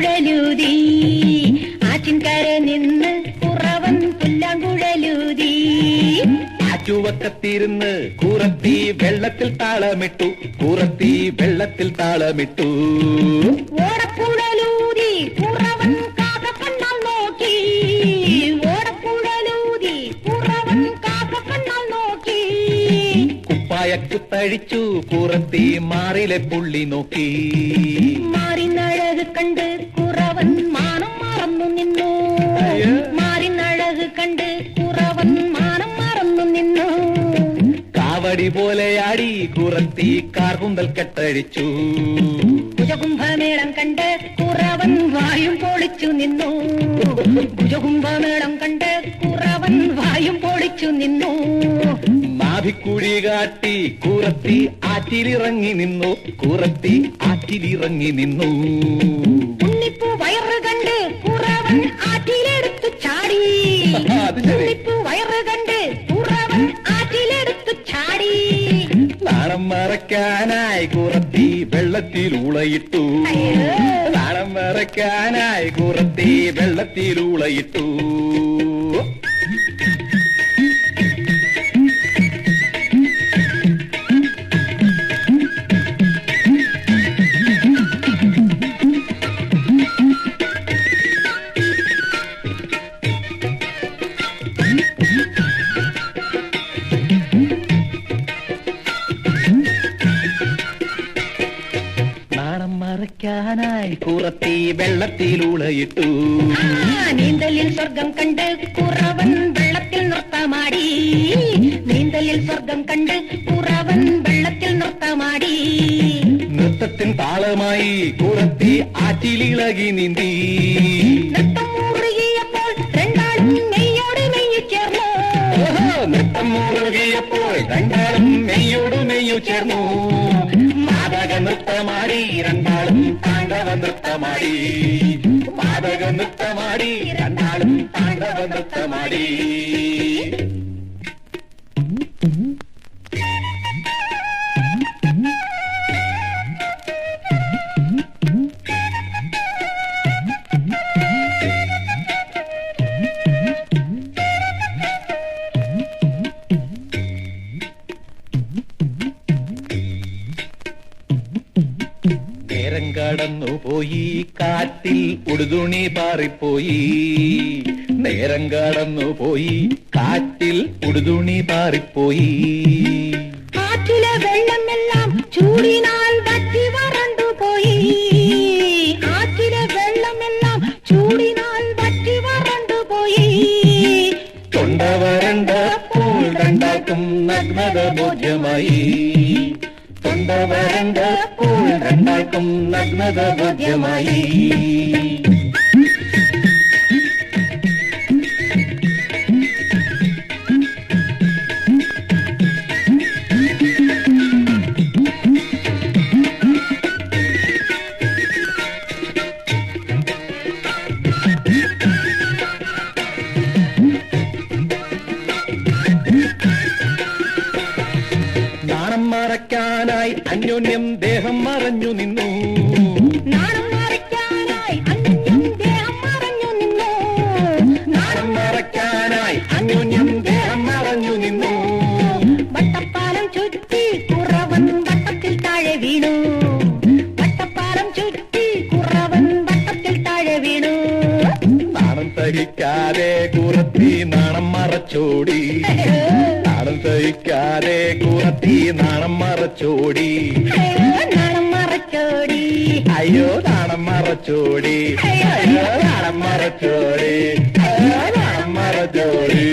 പുല്ലാങ്കുഴലൂതി ആറ്റിൻകര നിന്ന് കുറവൻ പുല്ലാങ്കുഴലൂതി ചുവക്കത്തിരുന്ന് കൂറത്തി വെള്ളത്തിൽ താളമിട്ടു കൂറത്തി വെള്ളത്തിൽ താളമിട്ടു. ഓടപ്പുഴലൂതി കുറവൻ കാക്കക്കണ്ണാൽ കൂറത്തി മാറിലെ പുള്ളി നോക്കി. മാറിന കണ്ട് കുറവൻ മാനം മറന്നു നിന്നു. അയ്യോ. മാറിനഴക് കണ്ട് കുറവൻ മാനം മറന്നു നിന്നു. കാവടി പോലെയാടി കുറത്തി കാർകുന്തൽ കെട്ടഴിച്ചു. ഭുജകുംഭമേളം കണ്ട് കുറവൻ വായും പൊളിച്ചു നിന്നു. ഭുജകുംഭമേളം കണ്ട് കുറവൻ വായും പൊളിച്ചു നിന്നു. നാഭിക്കുഴി കാട്ടി കൂറത്തി ആറ്റിലിറങ്ങി നിന്നു. കൂറത്തി ആറ്റിലിറങ്ങി നിന്നു. വയറ് കണ്ട് ആറ്റിലെടുത്തു ചാടി. നാണം മറക്കാനായി കുറത്തി വെള്ളത്തിൽ ഉളയിട്ടു. നാണം മറക്കാനായി കൂറത്തി വെള്ളത്തിൽ ഉളയിട്ടു നാണം കുറത്തി വെള്ളത്തിലൂളയിട്ടു. നീന്തലിൽ സ്വർഗം കണ്ട് കുറവൻ വെള്ളത്തിൽ നൃത്തമാടി. നീന്തലിൽ സ്വർഗം കണ്ട് കുറവൻ വെള്ളത്തിൽ നൃത്തമാടി. നൃത്തത്തിൻ താളമായി കുറത്തി ആറ്റിലിളകി നീന്തി. നൃത്തം മുറുകിയപ്പോൾ രണ്ടാളും മെയ്യോട് മെയ്യു ചേർന്നു. നൃത്തം മുറുകിയപ്പോൾ രണ്ടാളും മെയ്യോട് മെയ്യു ചേർന്നു. മാതക നൃത്തമാടി രണ്ടാളും താണ്ഡവ നൃത്തമാടി മാതക നൃത്തമാടി രണ്ടാളും താണ്ഡവ കടന്നു പോയി കാറ്റിൽ ഉടുതുണി പാറിപ്പോയി. നേരം കടന്നു പോയി കാറ്റിൽ ഉടുതുണി പാറിപ്പോയി. കാറ്റിലെ വെള്ളമെല്ലാം ചൂടിനാൽ വറ്റി വരണ്ടു പോയി കാറ്റിലെ വെള്ളമെല്ലാം ചൂടിനാൽ വറ്റി വരണ്ടു പോയി തൊണ്ട വരണ്ടപ്പോൾ കണ്ടാക്കും നഗ്നത ബോധ്യമായി തൊണ്ട വരണ്ടപ്പോൾ രണ്ടാക്കും നഗ്നത ബോധ്യമായി. മറയ്ക്കാനായി അന്യോന്യം ദേഹം മറഞ്ഞു നിന്നു. നാണം മറയ്ക്കാനായി ദേഹം മറഞ്ഞു നിന്നു. നാണം മറയ്ക്കാനായി അന്യോന്യം ദേഹം മറഞ്ഞു നിന്നു. വട്ടപ്പാലം ചുറ്റി കുറവൻ വട്ടത്തിൽ താഴെ വീണു. വട്ടപ്പാലം ചുറ്റി കുറവൻ വട്ടത്തിൽ താഴെ വീണു. നാണം സഹിക്കാതെ കുറത്തി നാണം മറച്ചോടി. സഹിക്കാതെ കുറത്തി നാണം മറച്ചോടി. നാണം മറച്ചോടി. അയ്യോ നാണം മറച്ചോടി. അയ്യോ നാണം മറച്ചോടി. അയ്യോ നാണം മറച്ചോടി.